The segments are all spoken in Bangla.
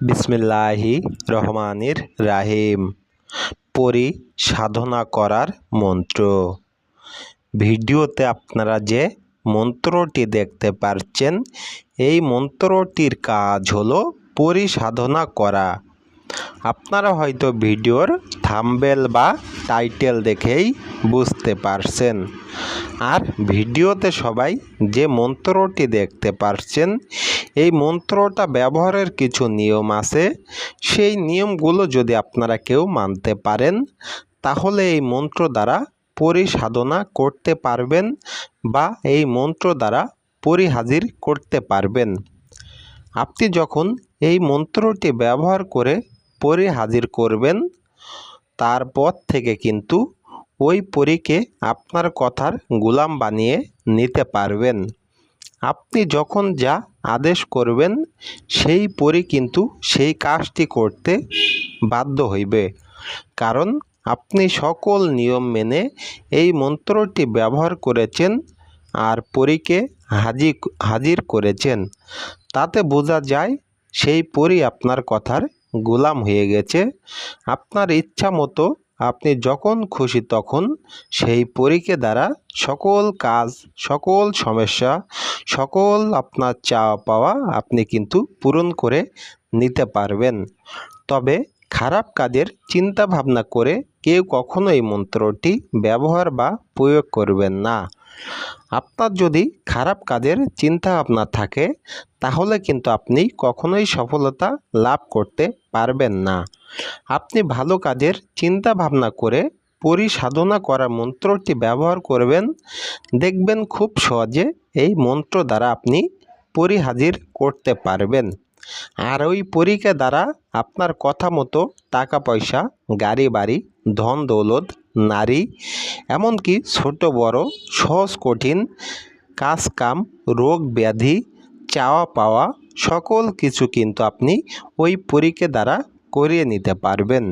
বিসমিল্লাহি রহমানির রাহিম। পরি সাধনা করার মন্ত্র। ভিডিওতে আপনারা যে মন্ত্রটি দেখতে পাচ্ছেন এই মন্ত্রটির কাজ হলো পরি সাধনা করা। আপনারা হয়তো ভিডিওর থাম্বেল বা টাইটেল দেখেই বুঝতে পারছেন। আর ভিডিওতে সবাই যে মন্ত্রটি দেখতে পারছেন, এই মন্ত্রটা ব্যবহারের কিছু নিয়ম আছে। সেই নিয়মগুলো যদি আপনারা কেউ মানতে পারেন, তাহলে এই মন্ত্র দ্বারা পরিসাধনা করতে পারবেন বা এই মন্ত্র দ্বারা পরিহাজির করতে পারবেন। আপনি যখন এই মন্ত্রটি ব্যবহার করে পরি হাজির করবেন, তারপর থেকে কিন্তু ওই পরীকে আপনার কথার গোলাম বানিয়ে নিতে পারবেন। আপনি যখন যা আদেশ করবেন, সেই পরী কিন্তু সেই কাজটি করতে বাধ্য হইবে। কারণ আপনি সকল নিয়ম মেনে এই মন্ত্রটি ব্যবহার করেছেন আর পরীকে হাজির হাজির করেছেন। তাতে বোঝা যায়, সেই পরী আপনার কথার গোলাম হয়ে গেছে। আপনার ইচ্ছা মতো আপনি যখন খুশি তখন সেই পরীকে দ্বারা সকল কাজ, সকল সমস্যা, সকল আপনার চাওয়া পাওয়া আপনি কিন্তু পূরণ করে নিতে পারবেন। তবে খারাপ কাজের চিন্তা ভাবনা করে কেউ কখনো এই মন্ত্রটি ব্যবহার বা প্রয়োগ করবেন না। আপনার যদি খারাপ কাজের চিন্তা ভাবনা থাকে, তাহলে কিন্তু আপনি কখনোই সফলতা লাভ করতে পারবেন না। আপনি ভালো কাজের চিন্তা ভাবনা করে পরিসাধনা করা মন্ত্রটি ব্যবহার করবেন। দেখবেন খুব সহজে এই মন্ত্র দ্বারা আপনি পরিহাজির করতে পারবেন। আর ওই পরীক্ষা দ্বারা আপনার কথা মতো টাকা পয়সা, গাড়ি বাড়ি ধন দৌলত, নারী, এমনকি ছোট, বড়, সহজ, কঠিন কাজ কাম রোগ ব্যাধি, চাওয়া পাওয়া, সকল কিছু কিন্তু আপনি ওই পরীক্ষা দ্বারা করিয়ে নিতে পারবেন।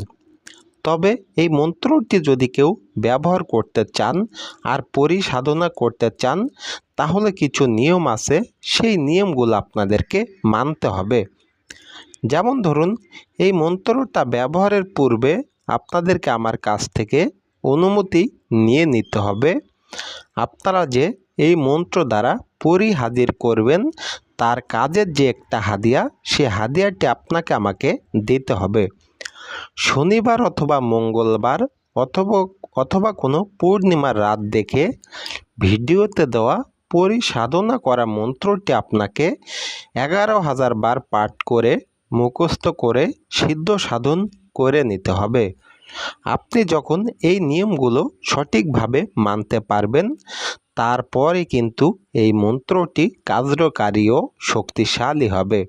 তবে এই মন্ত্রটি যদি কেউ ব্যবহার করতে চান আর পরিসাধনা করতে চান, তাহলে কিছু নিয়ম আছে, সেই নিয়মগুলো আপনাদেরকে মানতে হবে। যেমন ধরুন, এই মন্ত্রটা ব্যবহারের পূর্বে আপনাদেরকে আমার কাছ থেকে অনুমতি নিয়ে নিতে হবে। আপনারা যে এই মন্ত্র দ্বারা পরি হাজির করবেন, তার কাজের যে একটা হাদিয়া, সে হাদিয়াটি আপনাকে আমাকে দিতে হবে। শনিবার অথবা মঙ্গলবার অথবা অথবা কোনো পূর্ণিমার রাত দেখে ভিডিওতে দেওয়া পরিসাধনা করা মন্ত্রটি আপনাকে এগারো হাজার বার পাঠ করে, মুখস্থ করে, সিদ্ধ সাধন করে নিতে হবে। আপনি যখন এই নিয়মগুলো সঠিকভাবে মানতে পারবেন তারপরে কিন্তু এই মন্ত্রটি কার্যকারী ও শক্তিশালী হবে।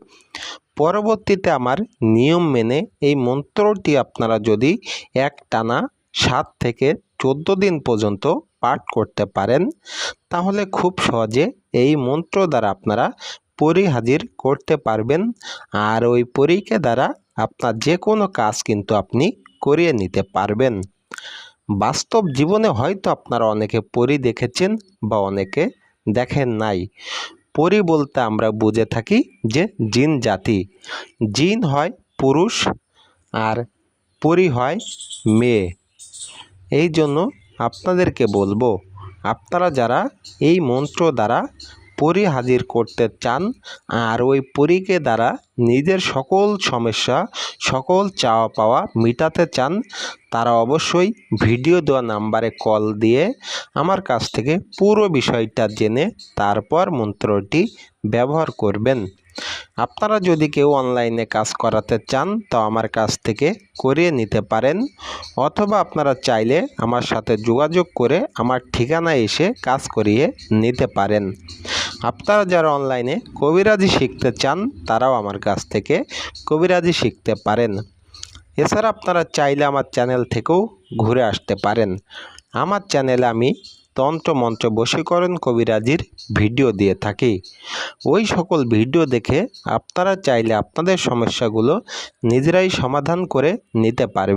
পরবর্তীতে আমার নিয়ম মেনে এই মন্ত্রটি আপনারা যদি এক টানা সাত থেকে চোদ্দ দিন পর্যন্ত পাঠ করতে পারেন, তাহলে খুব সহজে এই মন্ত্র দ্বারা আপনারা পরিহাজির করতে পারবেন। আর ওই পরীক্ষা দ্বারা আপনার যে কোনো কাজ কিন্তু আপনি করিয়ে নিতে পারবেন। বাস্তব জীবনে হয়তো আপনারা অনেকে পরি দেখেছেন বা অনেকে দেখেন নাই। পরি বলতে আমরা বুঝে থাকি যে জিন জাতি। জিন হয় পুরুষ আর পরি হয় মেয়ে। এই জন্য আপনাদেরকে বলব, আপনারা যারা এই মন্ত্র দ্বারা পরি হাজির করতে চান আর ওই পরীকে দ্বারা নিজের সকল সমস্যা, সকল চাওয়া পাওয়া মেটাতে চান, তারা অবশ্যই ভিডিও দেওয়া নাম্বারে কল দিয়ে আমার কাছ থেকে পুরো বিষয়টা জেনে তারপর মন্ত্রটি ব্যবহার করবেন। আপনারা যদি কেউ অনলাইনে কাজ করাতে চান, তো আমার কাছ থেকে করিয়ে নিতে পারেন অথবা আপনারা চাইলে আমার সাথে যোগাযোগ করে আমার ঠিকানায় এসে কাজ করিয়ে নিতে পারেন। আপনারা যারা অনলাইনে কবিরাজি শিখতে চান, তারাও আমার কাছ থেকে কবিরাজি শিখতে পারেন। এছাড়া আপনারা চাইলে আমার চ্যানেল থেকেও ঘুরে আসতে পারেন। আমার চ্যানেলে আমি তন্ত্র মন্ত্র বশীকরণ কবিরাজির ভিডিও দিয়ে থাকি। ওই সকল ভিডিও দেখে আপনারা চাইলে আপনাদের সমস্যাগুলো নিজেরাই সমাধান করে নিতে পারবেন।